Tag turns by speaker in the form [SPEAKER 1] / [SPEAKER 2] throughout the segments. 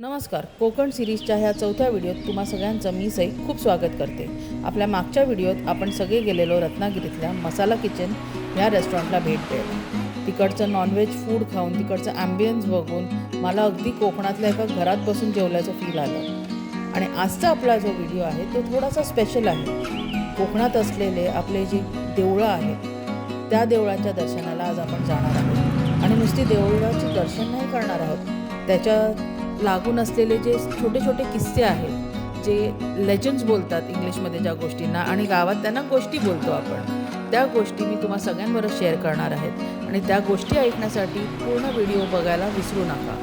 [SPEAKER 1] नमस्कार कोकण सिरीजच्या ह्या चौथ्या व्हिडिओत तुम्हा सगळ्यांचं मी सई खूप स्वागत करते. आपल्या मागच्या व्हिडिओत आपण सगळे गेलेलो रत्नागिरीतल्या मसाला किचन ह्या रेस्टॉरंटला भेट द्यायला. तिकडचं नॉनव्हेज फूड खाऊन तिकडचं ॲम्बियन्स बघून मला अगदी कोकणातल्या एका घरात बसून जेवल्याचं फील आलं. आणि आजचा आपला जो व्हिडिओ आहे तो थोडासा स्पेशल आहे. कोकणात असलेले आपले जी देवळं आहेत त्या देवळांच्या दर्शनाला आज आपण जाणार आहोत. आणि नुसती देवळाचं दर्शन नाही करणार आहोत त्याच्या लागून असलेले जे छोटे छोटे किस्से आहेत जे लेजंड्स बोलतात इंग्लिशमध्ये ज्या गोष्टींना आणि गावात त्यांना गोष्टी बोलतो आपण त्या गोष्टी मी तुम्हा सगळ्यांबरोबर शेअर करणार आहेत. आणि त्या गोष्टी ऐकण्यासाठी पूर्ण व्हिडिओ बघायला विसरू नका.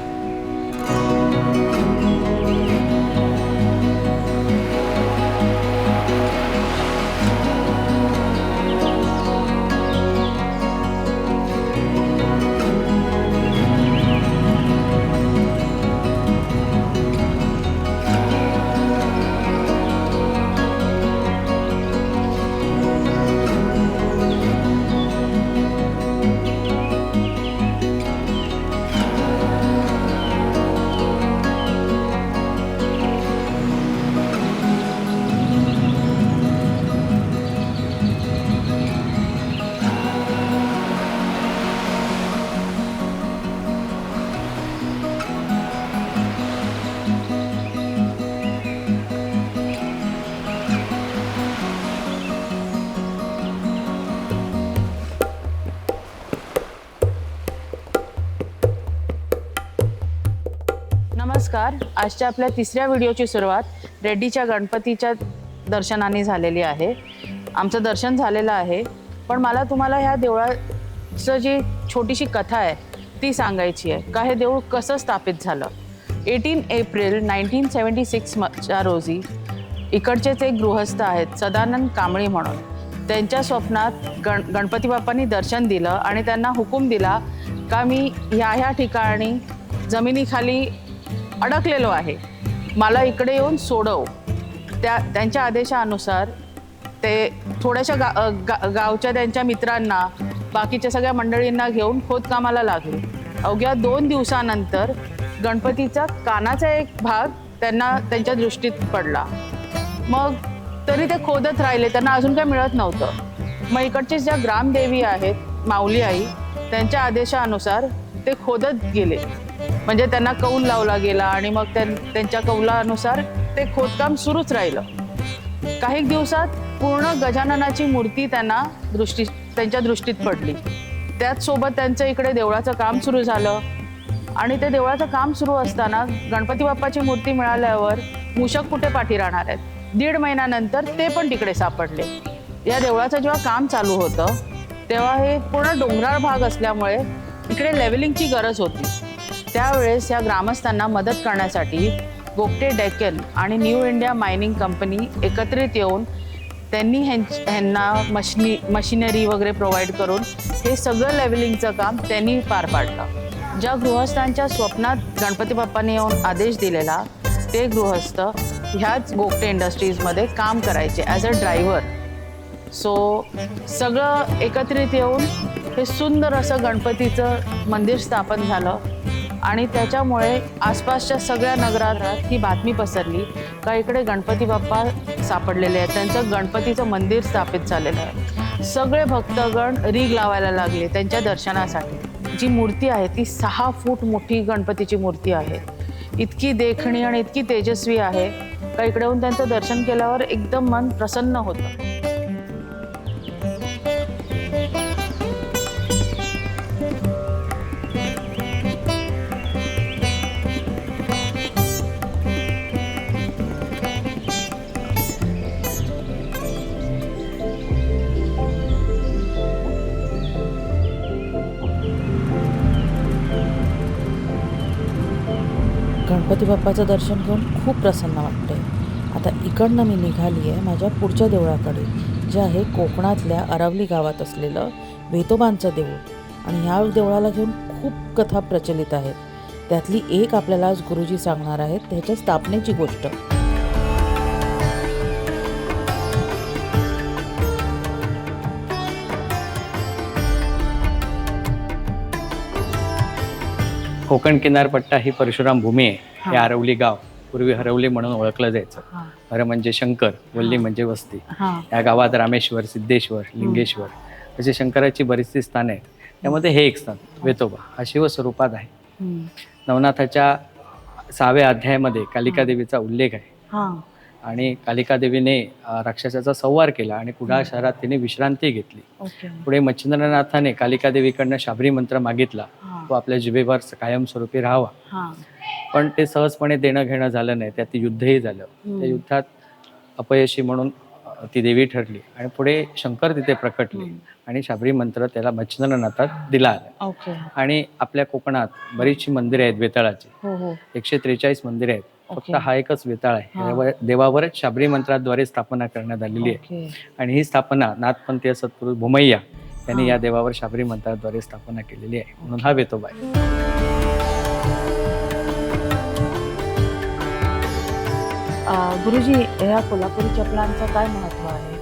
[SPEAKER 1] नमस्कार. आजच्या आपल्या तिसऱ्या व्हिडिओची सुरुवात रेड्डीच्या गणपतीच्या दर्शनाने झालेली आहे. आमचं दर्शन झालेलं आहे. पण मला तुम्हाला ह्या देवळाचं जी छोटीशी कथा आहे ती सांगायची आहे. का हे देऊळ कसं स्थापित झालं? एटीन एप्रिल नाईन्टीन सेवन्टी सिक्सच्या रोजी इकडचेच एक गृहस्थ आहेत सदानंद कांबळी म्हणून. त्यांच्या स्वप्नात गण गणपती बाप्पांनी दर्शन दिलं आणि त्यांना हुकूम दिला का मी ह्या ह्या ठिकाणी जमिनीखाली अडकलेलो आहे. मला इकडे येऊन सोडव. त्या त्यांच्या आदेशानुसार ते थोड्याशा गा गा गावच्या त्यांच्या मित्रांना बाकीच्या सगळ्या मंडळींना घेऊन खोदकामाला लागले. अवघ्या दोन दिवसानंतर गणपतीचा कानाचा एक भाग त्यांना त्यांच्या दृष्टीत पडला. मग तरी ते खोदत राहिले त्यांना अजून काही मिळत नव्हतं. मग इकडचे ज्या ग्रामदेवी आहेत माऊली आई त्यांच्या आदेशानुसार ते खोदत गेले. म्हणजे त्यांना कौल लावला गेला आणि मग त्यांच्या कौलानुसार ते खोदकाम सुरूच राहिलं. काही दिवसात पूर्ण गजाननाची मूर्ती त्यांना दृष्टी त्यांच्या दृष्टीत पडली. त्याच सोबत त्यांचं इकडे देवळाचं काम सुरू झालं. आणि ते देवळाचं काम सुरू असताना गणपती बाप्पाची मूर्ती मिळाल्यावर मूषक कुठे पाठी राहणार आहेत? दीड महिन्यानंतर ते पण तिकडे सापडले. या देवळाचं जेव्हा काम चालू होतं तेव्हा हे पूर्ण डोंगराळ भाग असल्यामुळे इकडे लेवलिंगची गरज होती. त्यावेळेस या ग्रामस्थांना मदत करण्यासाठी गोपटे डेक्कन आणि न्यू इंडिया मायनिंग कंपनी एकत्रित येऊन त्यांनी ह्यां ह्यांना मशिनी मशिनरी वगैरे प्रोव्हाइड करून हे सगळं लेवलिंगचं काम त्यांनी पार पाडलं. ज्या गृहस्थांच्या स्वप्नात गणपती बाप्पांनी येऊन आदेश दिलेला ते गृहस्थ ह्याच गोपटे इंडस्ट्रीजमध्ये काम करायचे ॲज अ ड्रायव्हर सो सगळं एकत्रित येऊन हे सुंदर असं गणपतीचं मंदिर स्थापन झालं. आणि त्याच्यामुळे आसपासच्या सगळ्या नगरात ही बातमी पसरली. का इकडे गणपती बाप्पा सापडलेले आहेत. त्यांचं गणपतीचं मंदिर स्थापित झालेलं आहे. सगळे भक्तगण रीग लावायला लागले त्यांच्या दर्शनासाठी. जी मूर्ती आहे ती सहा फूट मोठी गणपतीची मूर्ती आहे. इतकी देखणी आणि इतकी तेजस्वी आहे. का इकडे येऊन त्यांचं दर्शन केल्यावर एकदम मन प्रसन्न होतं. गणपती बाप्पाचं दर्शन घेऊन खूप प्रसन्न वाटते आता इकडनं मी निघाली आहे माझ्या पुढच्या देवळाकडे जे आहे कोकणातल्या अरावली गावात असलेलं वेतोबांचं देऊळ. आणि ह्या देवळाला घेऊन खूप कथा प्रचलित आहेत. त्यातली एक आपल्याला आज गुरुजी सांगणार आहेत त्याच्या स्थापनेची गोष्ट.
[SPEAKER 2] कोकण किनारपट्टा ही परशुराम भूमी आहे.
[SPEAKER 1] हा.
[SPEAKER 2] आरवली गाव. पूर्वी हरवली म्हणून ओळखलं जायचं. हर म्हणजे शंकर वल्ली. म्हणजे वस्ती. या गावात रामेश्वर सिद्धेश्वर लिंगेश्वर अशी शंकराची बरीचशी स्थाने आहेत. त्यामध्ये हे एक स्थान वेतोबा हा शिवस्वरूपात आहे. नवनाथाच्या सहाव्या अध्यायामध्ये कालिका देवीचा उल्लेख आहे. आणि कालिका देवीने राक्षसाचा संहार केला आणि कुडाळ शहरात तिने विश्रांती घेतली. पुढे मच्छिंद्रनाथाने कालिका देवीकडनं शाबरी मंत्र मागितला. तो आपल्या जिभेवर कायमस्वरूपी राहावा. पण ते सहजपणे देणं घेणं झालं नाही. त्यात युद्धही झालं. त्या युद्धात अपयशी म्हणून ती देवी ठरली आणि पुढे शंकर तिथे प्रकटले. आणि शाबरी मंत्र त्याला मच्छिंद्रनाथात दिला आला. आणि आपल्या कोकणात बरीचशी मंदिरे आहेत वेताळाची
[SPEAKER 1] हो हो.
[SPEAKER 2] एकशे त्रेचाळीस मंदिरे आहेत. फक्त. हा एकच वेताळ आहे. यावर- देवावरच शाबरी मंत्राद्वारे स्थापना करण्यात आलेली आहे.
[SPEAKER 1] ओके
[SPEAKER 2] आणि ही स्थापना नाथपंथीय सत्पुरुष भूमय्या यांनी
[SPEAKER 1] हा.
[SPEAKER 2] या देवावर शाबरी मंत्राद्वारे स्थापना केलेली आहे. म्हणून हा वेतोबा आहे.
[SPEAKER 1] अं, गुरुजी ह्या कोल्हापुरी चपलांचं काय महत्त्व आहे?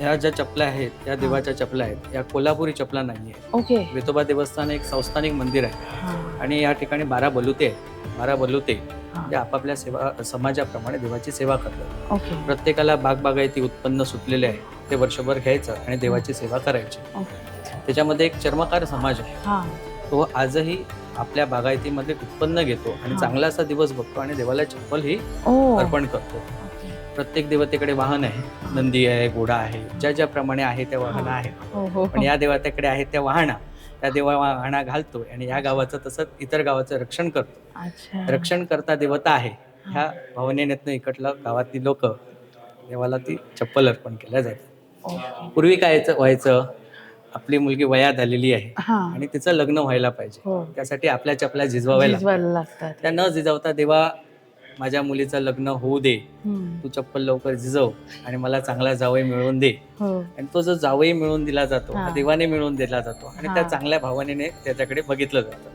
[SPEAKER 2] ह्या ज्या चपल्या आहेत या देवाच्या चपल्या आहेत या कोल्हापुरी चपला नाही आहे.
[SPEAKER 1] ओके
[SPEAKER 2] वेतोबा देवस्थान एक संस्थानिक मंदिर आहे.
[SPEAKER 1] हा.
[SPEAKER 2] आणि या ठिकाणी बारा बलुते आहेत. बारा बलुते. ते आपापल्या सेवा समाजाप्रमाणे देवाची सेवा करतात.
[SPEAKER 1] ओके.
[SPEAKER 2] प्रत्येकाला बागबागायती उत्पन्न सुटलेले आहे ते वर्षभर घ्यायचं आणि देवाची सेवा करायची.
[SPEAKER 1] ओके.
[SPEAKER 2] त्याच्यामध्ये एक चर्मकार समाज आहे.
[SPEAKER 1] हा.
[SPEAKER 2] तो आजही आपल्या बागायतीमध्ये उत्पन्न घेतो आणि
[SPEAKER 1] हा.
[SPEAKER 2] चांगला असा दिवस बघतो आणि देवाला चप्पल ही
[SPEAKER 1] ओ.
[SPEAKER 2] अर्पण करतो.
[SPEAKER 1] ओके.
[SPEAKER 2] प्रत्येक देवतेकडे वाहन आहे. नंदी आहे घोडा आहे ज्या ज्याप्रमाणे आहे त्या वाहन
[SPEAKER 1] हा.
[SPEAKER 2] आहे
[SPEAKER 1] हो हो.
[SPEAKER 2] पण या देवतेकडे आहेत त्या वाहना. त्या देवा वाहना घालतो आणि या गावाचं तसंच इतर गावाचं रक्षण करतो. रक्षण करता देवता आहे. ह्या भावनेनेतनं इकडलं गावातली लोक देवाला ती चप्पल अर्पण केल्या जाते. पूर्वी काय व्हायचं आपली मुलगी वयात आलेली आहे आणि तिचं लग्न व्हायला पाहिजे.
[SPEAKER 1] हो.
[SPEAKER 2] त्यासाठी आपल्या चपल्या झिजवाव्या लागतात. त्या न झिजवता देवा माझ्या मुलीचं लग्न होऊ दे. तू चप्पल लवकर झिजव आणि मला चांगला जावई मिळवून दे.
[SPEAKER 1] हो.
[SPEAKER 2] आणि तो जो जावई मिळवून दिला जातो. देवाने मिळवून दिला जातो आणि त्या. चांगल्या भावनेने त्याच्याकडे बघितलं जातं.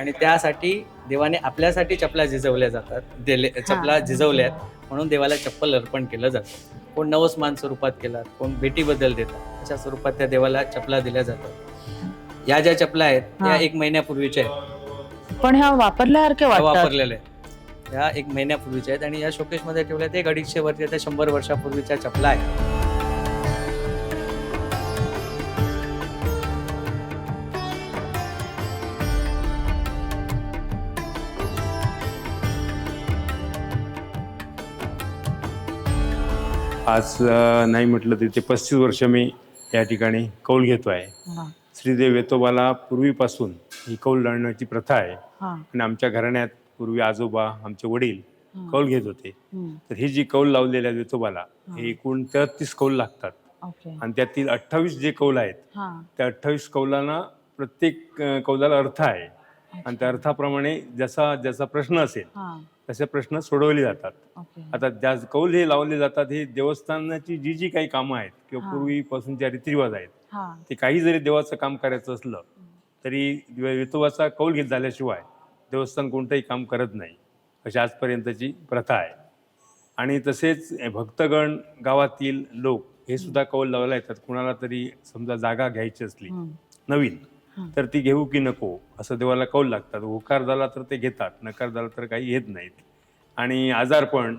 [SPEAKER 2] आणि त्यासाठी देवाने आपल्यासाठी चपला झिजवल्या जातात. दिले चपला झिजवल्यात म्हणून देवाला चप्पल अर्पण केलं जातं. कोण नवसमान स्वरूपात केला कोण भेटीबद्दल देतात अशा स्वरूपात त्या देवाला चपला दिल्या जातात. या ज्या चपला आहेत त्या. एक महिन्यापूर्वीच्या आहेत.
[SPEAKER 1] पण ह्या वापरल्यासारखे
[SPEAKER 2] त्या
[SPEAKER 1] वाटतात.
[SPEAKER 2] वापरलेल्या आहेत. ह्या एक महिन्यापूर्वीच्या आहेत आणि या शोकेशमध्ये ठेवल्या ते एक अडीचशे वर्ष त्या शंभर वर्षापूर्वीच्या चपला आहेत.
[SPEAKER 3] आज नाही म्हटलं तरी ते पस्तीस वर्ष मी या ठिकाणी कौल घेतो आहे. श्रीदेव वेतोबाला पूर्वीपासून ही कौल लावण्याची प्रथा आहे. आणि आमच्या घराण्यात पूर्वी आजोबा आमचे वडील. कौल घेत होते. तर ही जी कौल लावलेली आहे वेतोबाला हे एकूण तेहतीस कौल लागतात. आणि त्यातील अठ्ठावीस जे कौल आहेत त्या अठ्ठावीस कौलांना प्रत्येक कौलाला अर्थ आहे. आणि त्या अर्थाप्रमाणे जसा ज्याचा प्रश्न असेल तसे प्रश्न सोडवले जातात आता ज्या कौल हे लावले जातात हे देवस्थानाची जी जी काही कामं आहेत किंवा
[SPEAKER 1] हा.
[SPEAKER 3] पूर्वीपासूनच्या रीतिरिवाज आहेत ते काही जरी देवाचं काम करायचं असलं तरी वितोबाचा कौल घेत झाल्याशिवाय देवस्थान कोणतंही काम करत नाही अशी आजपर्यंतची प्रथा आहे आणि तसेच भक्तगण गावातील लोक हे सुद्धा कौल लावायला येतात कुणाला तरी समजा जागा घ्यायची असली. नवीन. तर ती घेऊ की नको असं देवाला कौल लागतात. होकार झाला तर ते घेतात नकार झाला तर काही घेत नाहीत. आणि आजारपण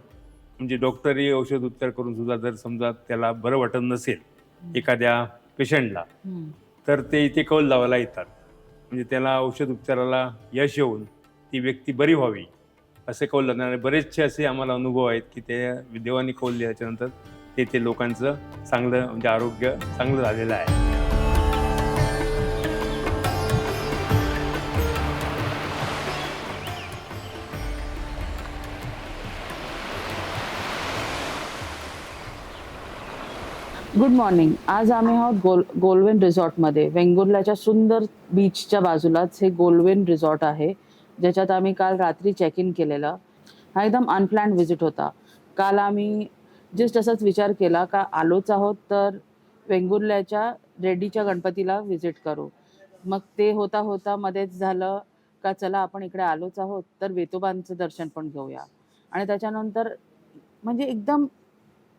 [SPEAKER 3] म्हणजे डॉक्टरी औषध उपचार करून सुद्धा जर समजा त्याला बरं वाटत नसेल एखाद्या पेशंटला. तर ते इथे कौल लावायला येतात. म्हणजे त्याला औषध उपचाराला यश येऊन ती व्यक्ती बरी व्हावी असे कौल लावणारे बरेचसे असे आम्हाला अनुभव आहेत की ते देवानी कौल दिल्याच्यानंतर ते ते लोकांचं चांगलं म्हणजे आरोग्य चांगलं झालेलं आहे.
[SPEAKER 1] गुड मॉर्निंग आज आम्ही आहोत गोल गोलवेन रिसॉर्टमध्ये. वेंगुर्ल्याच्या सुंदर बीचच्या बाजूलाच हे गोलवेन रिसॉर्ट आहे ज्याच्यात आम्ही काल रात्री चेक इन केलेलं. हा एकदम अनप्लॅन्ड व्हिजिट होता. काल आम्ही जस्ट असाच विचार केला का आलोच आहोत तर वेंगुर्ल्याच्या रेड्डीच्या गणपतीला व्हिजिट करू. मग ते होता होता मध्येच झालं का चला आपण इकडे आलोच आहोत तर वेतोबांचं दर्शन पण घेऊया. आणि त्याच्यानंतर म्हणजे एकदम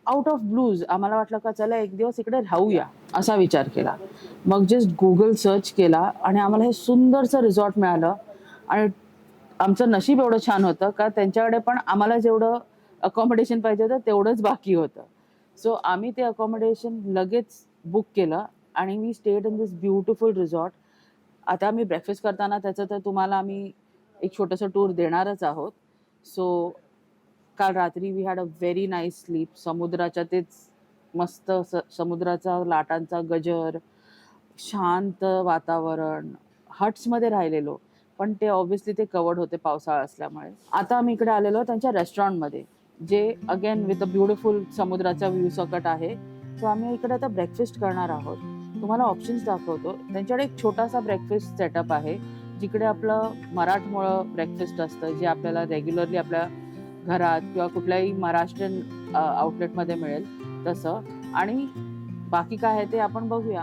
[SPEAKER 1] आउट ऑफ ब्लूज आम्हाला वाटलं का चला एक दिवस इकडे राहूया असा विचार केला. मग जस्ट गुगल सर्च केला आणि आम्हाला हे सुंदरसं रिसॉर्ट मिळालं. आणि आमचं नशीब एवढं छान होतं का त्यांच्याकडे पण आम्हाला जेवढं अकॉमोडेशन पाहिजे होतं तेवढंच बाकी होतं. सो आम्ही ते अकॉमोडेशन लगेच बुक केलं आणि मी stayed in this beautiful resort आता आम्ही ब्रेकफास्ट करताना त्याचं तर तुम्हाला आम्ही एक छोटंसं टूर देणारच आहोत. सो काल रात्री we had a very nice sleep समुद्राच्या तेच मस्त स समुद्राचा लाटांचा गजर शांत वातावरण हट्समध्ये राहिलेलो. पण ते ऑब्व्हियसली ते कवर्ड होते पावसाळा असल्यामुळे. आता आम्ही इकडे आलेलो त्यांच्या रेस्टॉरंटमध्ये जे अगेन विथ अ ब्युटिफुल समुद्राचा व्ह्यू सकट आहे. सो आम्ही इकडे आता ब्रेकफास्ट करणार आहोत. तुम्हाला ऑप्शन्स दाखवतो. त्यांच्याकडे एक छोटासा ब्रेकफास्ट सेटअप आहे जिकडे आपलं मराठमोळं ब्रेकफास्ट असतं जे आपल्याला रेग्युलरली आपल्या घरात किंवा कुठल्याही महाराष्ट्रीयन आउटलेटमध्ये मिळेल तसं. आणि बाकी काय आहे ते आपण बघूया.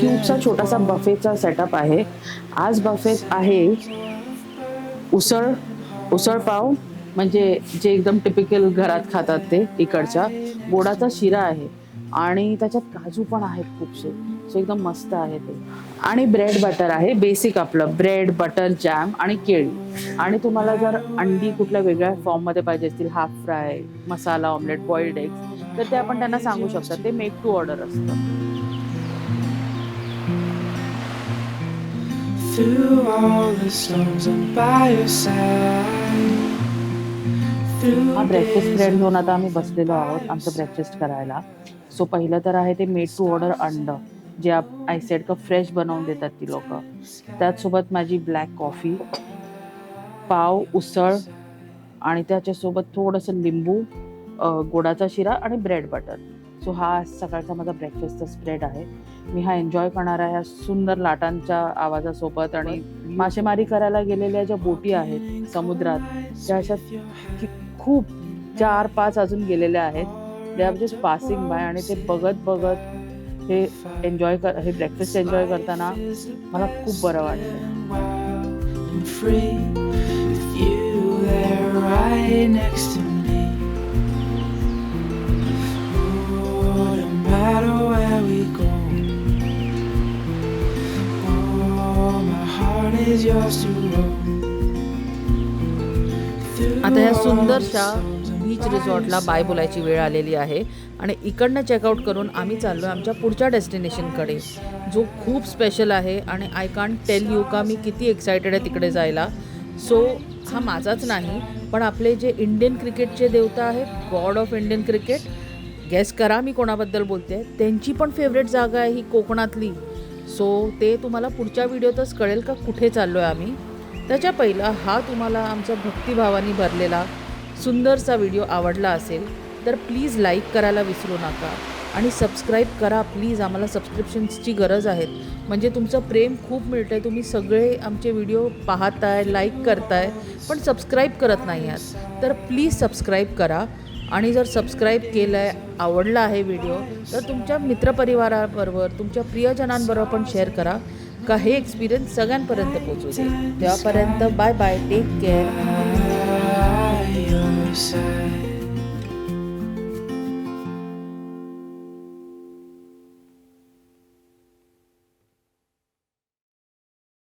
[SPEAKER 1] क्यूबचा छोटासा बफेचा सेटअप आहे. आज बफेत आहे उसळ उसळ पाव म्हणजे जे एकदम टिपिकल घरात खातात ते इकडच्या. गोडाचा शिरा आहे. आणि त्याच्यात काजू पण आहेत खूपसे सो एकदम मस्त आहे ते. आणि ब्रेड बटर आहे बेसिक आपलं. ब्रेड बटर जॅम आणि केळी. आणि तुम्हाला जर अंडी कुठल्या वेगळ्या फॉर्ममध्ये पाहिजे असतील half fry masala omelette boiled eggs तर ते आपण त्यांना सांगू शकता. ते मेक टू ऑर्डर असतं. हा ब्रेकफास्ट ब्रेड घेऊन आता आम्ही बसलेलो आहोत आमचं ब्रेकफास्ट करायला. सो पहिलं तर आहे ते मेड टू ऑर्डर अंड जे आप आय सेड का फ्रेश बनवून देतात ती लोक. त्याचसोबत माझी ब्लॅक कॉफी पाव उसळ आणि त्याच्यासोबत थोडंसं लिंबू गोडाचा शिरा आणि ब्रेड बटर सो हा सकाळचा माझा ब्रेकफास्टचा स्प्रेड आहे. मी हा एन्जॉय करणार आहे ह्या सुंदर लाटांच्या आवाजासोबत आणि मासेमारी करायला गेलेल्या ज्या बोटी आहेत समुद्रात त्या अशा खूप चार पाच अजून गेलेल्या आहेत. They are just passing by आणि ते बघत बघत हे एन्जॉय कर हे ब्रेकफास्ट एन्जॉय करताना मला खूप बरं वाटतं आता या सुंदरशा बीच रिसॉर्टला बाय बोलायची वेळ आलेली आहे. आणि इकडनं चेकआउट करून आम्ही चाललो आमच्या पुढच्या डेस्टिनेशनकडे जो खूप स्पेशल आहे आणि आय कांट टेल यू का मी किती एक्सायटेड आहे तिकडे जायला. सो हा माझाच नाही पण आपले जे इंडियन क्रिकेटचे देवता आहेत god of Indian cricket guess करा मी कोणाबद्दल बोलते. त्यांची पण फेवरेट जागा आहे ही कोकणातली. सो ते तुम्हाला पुढच्या व्हिडिओतच कळेल का कुठे चाललो आहे आम्ही. त्याच्या पहिला हा तुम्हाला आमच्या भक्तिभावाने भरलेला. सुंदरसा व्हिडिओ आवडला असेल तर प्लीज लाईक करायला विसरू नका आणि सबस्क्राईब करा. प्लीज आम्हाला सबस्क्रिप्शन्सची गरज आहेत म्हणजे तुमचं प्रेम खूप मिळतं आहे तुम्ही सगळे आमचे व्हिडिओ पाहताय लाईक करताय पण सबस्क्राईब करत नाही आहात. तर प्लीज सबस्क्राईब करा. आणि जर सबस्क्राईब केलं आहे आवडला आहे व्हिडिओ तर तुमच्या मित्रपरिवाराबरोबर तुमच्या प्रियजनांबरोबर पण शेअर करा. का हे एक्सपिरियन्स सगळ्यांपर्यंत पोचू दे. तेव्हापर्यंत bye bye take care
[SPEAKER 4] side.